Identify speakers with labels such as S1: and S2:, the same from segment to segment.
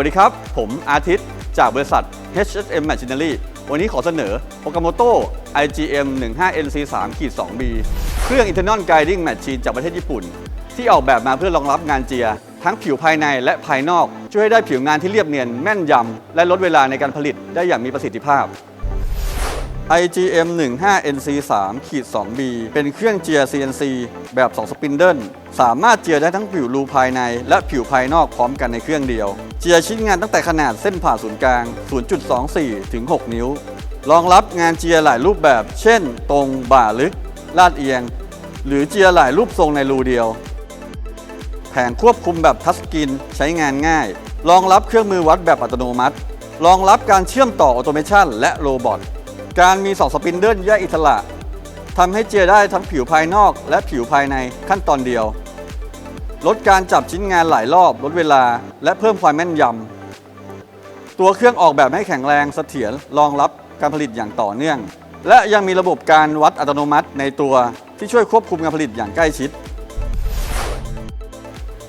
S1: สวัสดีครับ ผมอาทิตย์จากบริษัท HSM Machinery วันนี้ขอเสนอ Okamoto IGM 15 NC 3 2B เครื่อง Internal Guiding Machine จากประเทศญี่ปุ่น ที่ออกแบบมาเพื่อรองรับงานเจีย ทั้งผิวภายในและภายนอก ช่วยให้ได้ผิวงานที่เรียบเนียนแม่นยำ และลดเวลาในการผลิตได้อย่างมีประสิทธิภาพ IGM 15 NC 3ขีด 2B เป็นเครื่องเจีย CNC แบบ 2 สปินเดิลสามารถเจียรได้ทั้งผิวรูภายใน และผิวภายนอกพร้อมกันในเครื่องเดียว เจียรชิ้นงานตั้งแต่ขนาดเส้นผ่าศูนย์กลาง 0.24 ถึง 6 นิ้ว รองรับงานเจียรหลายรูปแบบ เช่น ตรง บ่าลึก ลาดเอียง หรือเจียรหลายรูปทรงในรูเดียว แผงควบคุมแบบทัชสกรีนใช้งานง่าย รองรับเครื่องมือวัดแบบอัตโนมัติ รองรับการเชื่อมต่อออโตเมชันและโรบอท การมี 2 สปินเดิลแยกอิสระทำให้เจียได้ทั้งผิวภายนอกและผิวภายในขั้นตอนเดียว ลดการจับชิ้นงานหลายรอบลดเวลาและเพิ่มความแม่นยำ ตัวเครื่องออกแบบให้แข็งแรงเสถียรรองรับการผลิตอย่างต่อเนื่อง และยังมีระบบการวัดอัตโนมัติในตัวที่ช่วยควบคุมการผลิตอย่างใกล้ชิด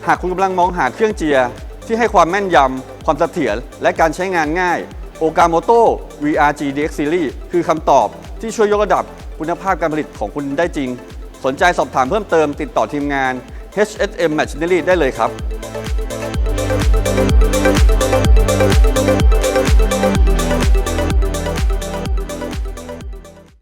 S1: หากคุณกำลังมองหาเครื่องเจียที่ให้ความแม่นยำความเสถียรและการใช้งานง่าย โอกาโมโต้ VRG DX Series คือคำตอบที่ช่วยยกระดับคุณภาพการผลิตของคุณได้จริง สนใจสอบถามเพิ่มเติมติดต่อทีมงาน HSM Machinery ได้เลยครับ